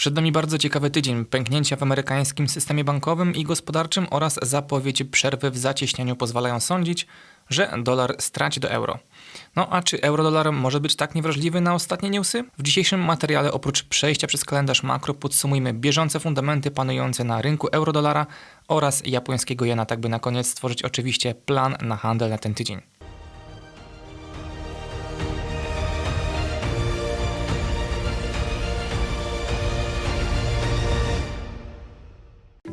Przed nami bardzo ciekawy tydzień pęknięcia w amerykańskim systemie bankowym i gospodarczym oraz zapowiedź przerwy w zacieśnianiu pozwalają sądzić, że dolar straci do euro. No a czy euro-dolar może być tak niewrażliwy na ostatnie newsy? W dzisiejszym materiale oprócz przejścia przez kalendarz makro podsumujmy bieżące fundamenty panujące na rynku euro-dolara oraz japońskiego jena, tak by na koniec stworzyć oczywiście plan na handel na ten tydzień.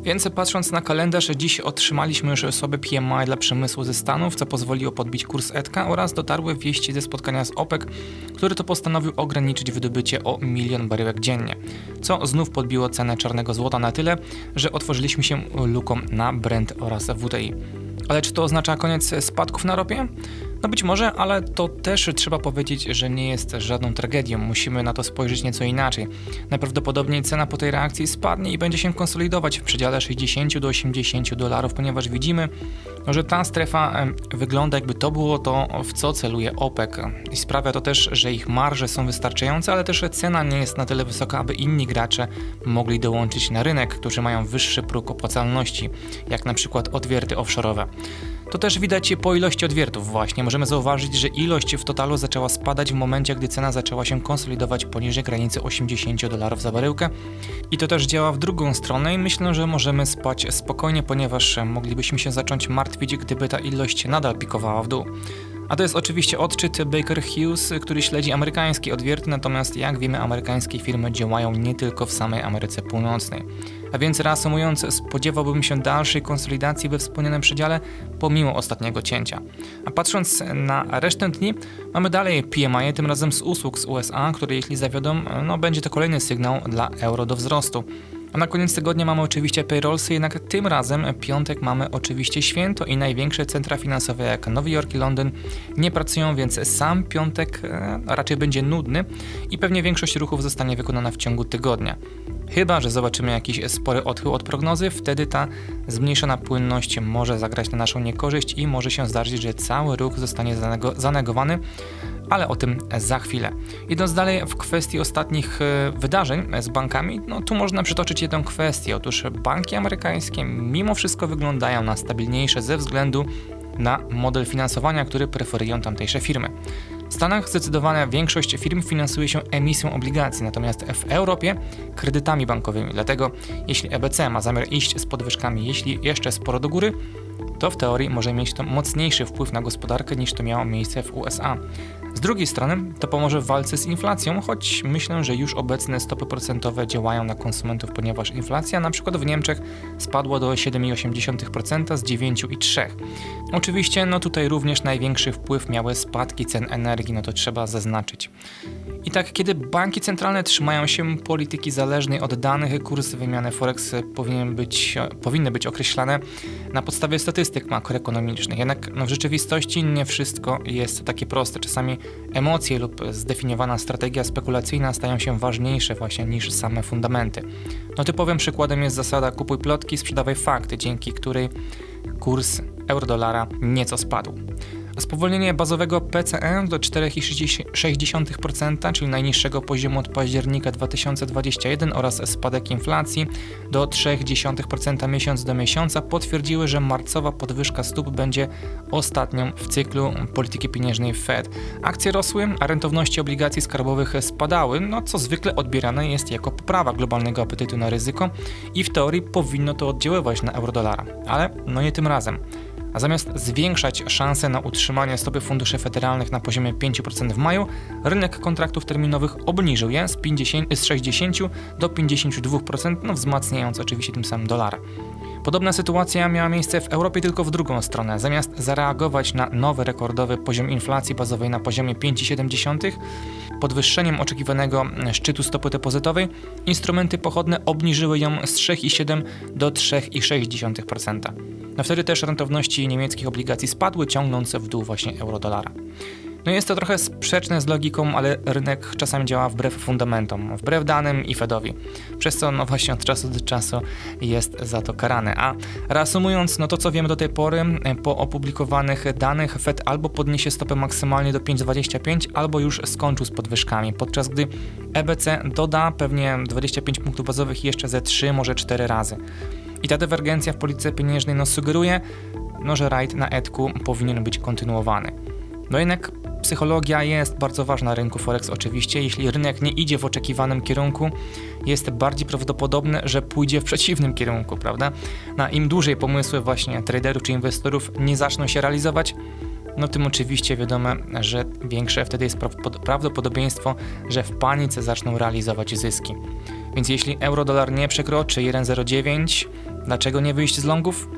Więc patrząc na kalendarz, dziś otrzymaliśmy już sobie PMI dla przemysłu ze Stanów, co pozwoliło podbić kurs ETKA oraz dotarły wieści ze spotkania z OPEC, który to postanowił ograniczyć wydobycie o milion baryłek dziennie, co znów podbiło cenę czarnego złota na tyle, że otworzyliśmy się luką na Brent oraz WTI. Ale czy to oznacza koniec spadków na ropie? No być może, ale to też trzeba powiedzieć, że nie jest żadną tragedią. Musimy na to spojrzeć nieco inaczej. Najprawdopodobniej cena po tej reakcji spadnie i będzie się konsolidować w przedziale 60 do 80 dolarów, ponieważ widzimy, że ta strefa wygląda jakby to było to, w co celuje OPEC. I sprawia to też, że ich marże są wystarczające, ale też cena nie jest na tyle wysoka, aby inni gracze mogli dołączyć na rynek, którzy mają wyższy próg opłacalności, jak na przykład odwierty offshore'owe. To też widać po ilości odwiertów właśnie. Możemy zauważyć, że ilość w totalu zaczęła spadać w momencie, gdy cena zaczęła się konsolidować poniżej granicy 80 dolarów za baryłkę. I to też działa w drugą stronę i myślę, że możemy spać spokojnie, ponieważ moglibyśmy się zacząć martwić, gdyby ta ilość nadal pikowała w dół. A to jest oczywiście odczyt Baker Hughes, który śledzi amerykańskie odwierty, natomiast jak wiemy, amerykańskie firmy działają nie tylko w samej Ameryce Północnej. A więc reasumując, spodziewałbym się dalszej konsolidacji we wspomnianym przedziale pomimo ostatniego cięcia. A patrząc na resztę dni, mamy dalej PMI, tym razem z usług z USA, które jeśli zawiodą, no będzie to kolejny sygnał dla euro do wzrostu. A na koniec tygodnia mamy oczywiście payrollsy, jednak tym razem piątek mamy oczywiście święto i największe centra finansowe jak Nowy Jork i Londyn nie pracują, więc sam piątek e, raczej będzie nudny i pewnie większość ruchów zostanie wykonana w ciągu tygodnia. Chyba, że zobaczymy jakiś spory odchył od prognozy, wtedy ta zmniejszona płynność może zagrać na naszą niekorzyść i może się zdarzyć, że cały ruch zostanie zanego- zanegowany, ale o tym za chwilę. Idąc dalej w kwestii ostatnich e, wydarzeń z bankami, no tu można przytoczyć jedną kwestię. Otóż banki amerykańskie mimo wszystko wyglądają na stabilniejsze ze względu na model finansowania, który preferują tamtejsze firmy. W Stanach zdecydowana większość firm finansuje się emisją obligacji, natomiast w Europie kredytami bankowymi. Dlatego jeśli EBC ma zamiar iść z podwyżkami, jeśli jeszcze sporo do góry, to w teorii może mieć to mocniejszy wpływ na gospodarkę niż to miało miejsce w USA. Z drugiej strony to pomoże w walce z inflacją, choć myślę, że już obecne stopy procentowe działają na konsumentów, ponieważ inflacja na przykład w Niemczech spadła do 7,8% z 9,3%. Oczywiście no tutaj również największy wpływ miały spadki cen energii, no to trzeba zaznaczyć. I tak, kiedy banki centralne trzymają się polityki zależnej od danych, kursy wymiany Forex powinien być, powinny być określane na podstawie statystyk makroekonomicznych. Jednak no, w rzeczywistości nie wszystko jest takie proste. Czasami emocje lub zdefiniowana strategia spekulacyjna stają się ważniejsze właśnie niż same fundamenty. No typowym przykładem jest zasada kupuj plotki, sprzedawaj fakty, dzięki której kurs euro-dolara nieco spadł. Spowolnienie bazowego PCE do 4,6%, czyli najniższego poziomu od października 2021 oraz spadek inflacji do 0,3% miesiąc do miesiąca potwierdziły, że marcowa podwyżka stóp będzie ostatnią w cyklu polityki pieniężnej Fed. Akcje rosły, a rentowności obligacji skarbowych spadały, no co zwykle odbierane jest jako poprawa globalnego apetytu na ryzyko i w teorii powinno to oddziaływać na euro-dolara. Ale no nie tym razem. A zamiast zwiększać szanse na utrzymanie stopy funduszy federalnych na poziomie 5% w maju, rynek kontraktów terminowych obniżył je z, 50, z 60 do 52%, no wzmacniając oczywiście tym samym dolara. Podobna sytuacja miała miejsce w Europie tylko w drugą stronę. Zamiast zareagować na nowy rekordowy poziom inflacji bazowej na poziomie 5,7, podwyższeniem oczekiwanego szczytu stopy depozytowej, instrumenty pochodne obniżyły ją z 3,7 do 3,6%. No wtedy też rentowności niemieckich obligacji spadły, ciągnąc w dół właśnie euro-dolara. No jest to trochę sprzeczne z logiką, ale rynek czasami działa wbrew fundamentom, wbrew danym i Fedowi, przez co no właśnie od czasu do czasu jest za to karany. A reasumując, no to co wiemy do tej pory, e, po opublikowanych danych Fed albo podniesie stopę maksymalnie do 5,25, albo już skończył z podwyżkami, podczas gdy EBC doda pewnie 25 punktów bazowych jeszcze ze 3, może 4 razy. I ta dywergencja w polityce pieniężnej no, sugeruje, no, że rajd na etku powinien być kontynuowany. No jednak psychologia jest bardzo ważna na rynku Forex oczywiście. Jeśli rynek nie idzie w oczekiwanym kierunku, jest bardziej prawdopodobne, że pójdzie w przeciwnym kierunku, prawda? Na im dłużej pomysły właśnie traderów czy inwestorów nie zaczną się realizować, no tym oczywiście wiadomo, że większe wtedy jest prawdopod- prawdopodobieństwo, że w panice zaczną realizować zyski. Więc jeśli euro-dolar nie przekroczy 1,09, dlaczego nie wyjść z longów?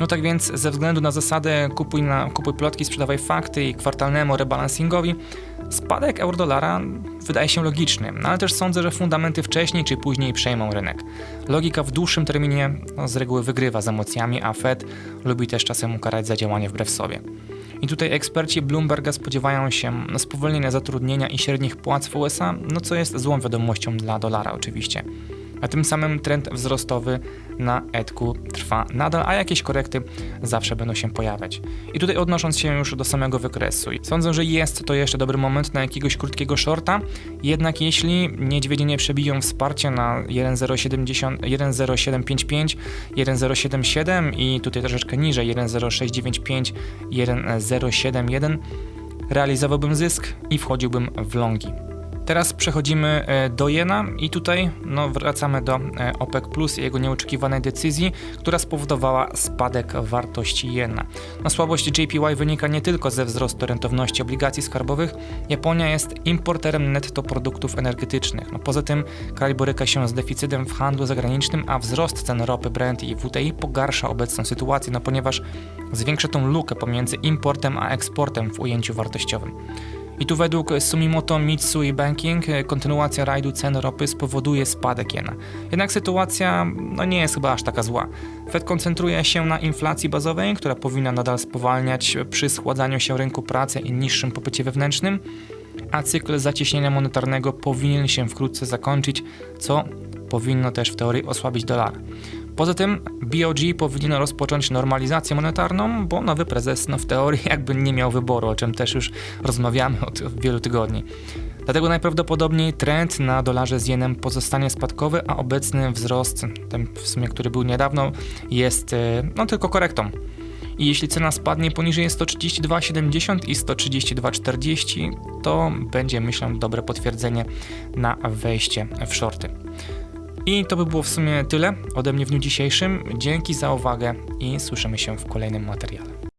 No tak więc ze względu na zasadę kupuj, na, kupuj plotki, sprzedawaj fakty i kwartalnemu rebalansingowi, spadek euro-dolara wydaje się logiczny, no ale też sądzę, że fundamenty wcześniej czy później przejmą rynek. Logika w dłuższym terminie no, z reguły wygrywa z emocjami, a Fed lubi też czasem ukarać za działanie wbrew sobie. I tutaj eksperci Bloomberga spodziewają się spowolnienia zatrudnienia i średnich płac w USA, no co jest złą wiadomością dla dolara oczywiście. A tym samym trend wzrostowy na etku trwa nadal, a jakieś korekty zawsze będą się pojawiać. I tutaj odnosząc się już do samego wykresu, sądzę, że jest to jeszcze dobry moment na jakiegoś krótkiego shorta, jednak jeśli niedźwiedzie nie przebiją wsparcia na 1.070 1.0755, 1.077 i tutaj troszeczkę niżej 1.0695, 1.071, realizowałbym zysk i wchodziłbym w longi. Teraz przechodzimy e, do jena i tutaj no, wracamy do e, OPEC Plus i jego nieoczekiwanej decyzji, która spowodowała spadek wartości jena. No, słabość JPY wynika nie tylko ze wzrostu rentowności obligacji skarbowych. Japonia jest importerem netto produktów energetycznych. No, poza tym kraj boryka się z deficytem w handlu zagranicznym, a wzrost cen ropy Brent i WTI pogarsza obecną sytuację, no, ponieważ zwiększa tą lukę pomiędzy importem a eksportem w ujęciu wartościowym. I tu według Sumimoto Mitsui Banking e, kontynuacja rajdu cen ropy spowoduje spadek jena. Jednak sytuacja no, nie jest chyba aż taka zła. Fed koncentruje się na inflacji bazowej, która powinna nadal spowalniać przy schładzaniu się rynku pracy i niższym popycie wewnętrznym, a cykl zacieśnienia monetarnego powinien się wkrótce zakończyć, co powinno też w teorii osłabić dolar. Poza tym BOG powinno rozpocząć normalizację monetarną, bo nowy prezes no, w teorii jakby nie miał wyboru, o czym też już rozmawiamy od wielu tygodni. Dlatego najprawdopodobniej trend na dolarze z jenem pozostanie spadkowy, a obecny wzrost, ten w sumie, który był niedawno, jest e, no, tylko korektą. I jeśli cena spadnie poniżej 132,70 i 132,40, to będzie myślę dobre potwierdzenie na wejście w shorty. I to by było w sumie tyle ode mnie w dniu dzisiejszym. Dzięki za uwagę i słyszymy się w kolejnym materiale.